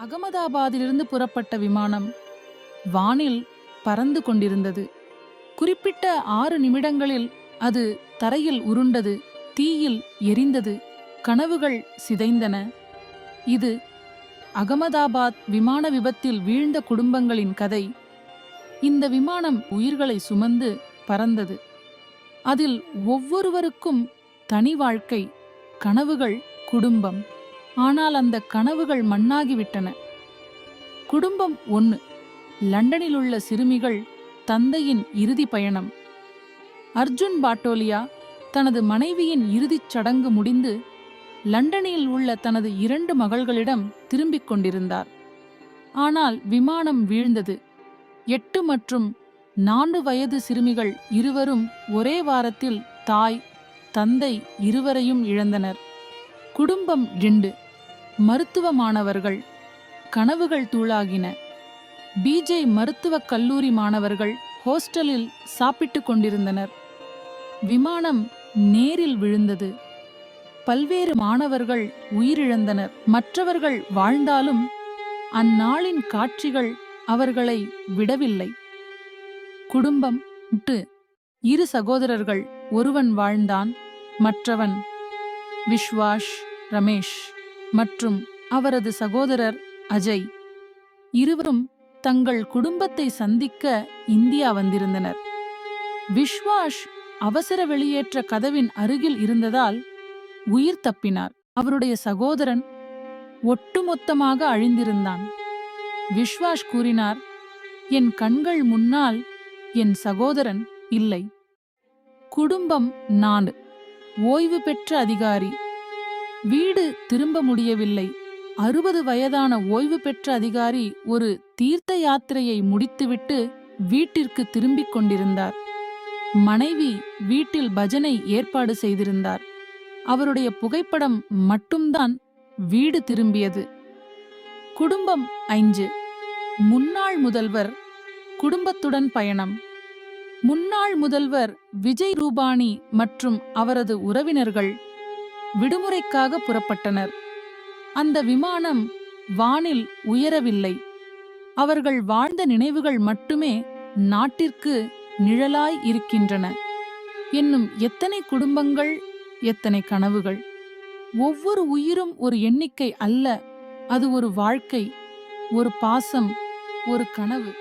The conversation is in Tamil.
அகமதாபாத்திலிருந்து புறப்பட்ட விமானம் வானில் பறந்து கொண்டிருந்தது. குறிப்பிட்ட ஆறு நிமிடங்களில் அது தரையில் உருண்டது தீயில் எரிந்தது கனவுகள் சிதைந்தன. இது அகமதாபாத் விமான விபத்தில் வீழ்ந்த குடும்பங்களின் கதை. இந்த விமானம் உயிர்களை சுமந்து பறந்தது. அதில் ஒவ்வொருவருக்கும் தனி வாழ்க்கை கனவுகள் குடும்பம். ஆனால் அந்த கனவுகள் மண்ணாகிவிட்டன. குடும்பம் ஒன்று. லண்டனில் உள்ள சிறுமிகள் தந்தையின் இறுதி பயணம். அர்ஜுன் பாட்டோலியா தனது மனைவியின் இறுதிச் சடங்கு முடிந்து லண்டனில் உள்ள தனது இரண்டு மகள்களிடம் திரும்பிக் கொண்டிருந்தார். ஆனால் விமானம் வீழ்ந்தது. எட்டு மற்றும் நான்கு வயது சிறுமிகள் இருவரும் ஒரே வாரத்தில் தாய் தந்தை இருவரையும் இழந்தனர். குடும்பம் இண்டு மருத்துவ மாணவர்கள் கனவுகள் தூளாகின. பிஜே மருத்துவக் கல்லூரி மாணவர்கள் ஹோஸ்டலில் சாப்பிட்டுக் கொண்டிருந்தனர். விமானம் நேரில் விழுந்தது. பல்வேறு மாணவர்கள் உயிரிழந்தனர். மற்றவர்கள் வாழ்ந்தாலும் அந்நாளின் காட்சிகள் அவர்களை விடவில்லை. குடும்பம் இரு சகோதரர்கள் ஒருவன் வாழ்ந்தான் மற்றவன் விஸ்வாஷ் ரமேஷ் மற்றும் அவரது சகோதரர் அஜய் இருவரும் தங்கள் குடும்பத்தை சந்திக்க இந்தியா வந்திருந்தனர். விஸ்வாஷ் அவசர வெளியேற்ற கதவின் அருகில் இருந்ததால் உயிர் தப்பினார். அவருடைய சகோதரன் ஒட்டுமொத்தமாக அழிந்திருந்தான். விஸ்வாஷ் கூறினார் என் கண்கள் முன்னால் என் சகோதரன் இல்லை. குடும்பம் நான். ஓய்வு பெற்ற அதிகாரி. வீடு திரும்ப முடியவில்லை. அறுபது வயதான ஓய்வு பெற்ற அதிகாரி ஒரு தீர்த்த யாத்திரையை முடித்துவிட்டு வீட்டிற்கு திரும்பிக் கொண்டிருந்தார். மனைவி வீட்டில் பஜனை ஏற்பாடு செய்திருந்தார். அவருடைய புகைப்படம் மட்டும்தான் வீடு திரும்பியது. குடும்பம் ஐந்து. முன்னாள் முதல்வர் குடும்பத்துடன் பயணம். முன்னாள் முதல்வர் விஜய் ரூபானி மற்றும் அவரது உறவினர்கள் விடுமுறைக்காக புறப்பட்டனர். அந்த விமானம் வானில் உயரவில்லை. அவர்கள் வாழ்ந்த நினைவுகள் மட்டுமே நாட்டிற்கு நிழலாய் இருக்கின்றன. என்னும் எத்தனை குடும்பங்கள் எத்தனை கனவுகள். ஒவ்வொரு உயிரும் ஒரு எண்ணிக்கை அல்ல. அது ஒரு வாழ்க்கை ஒரு பாசம் ஒரு கனவு.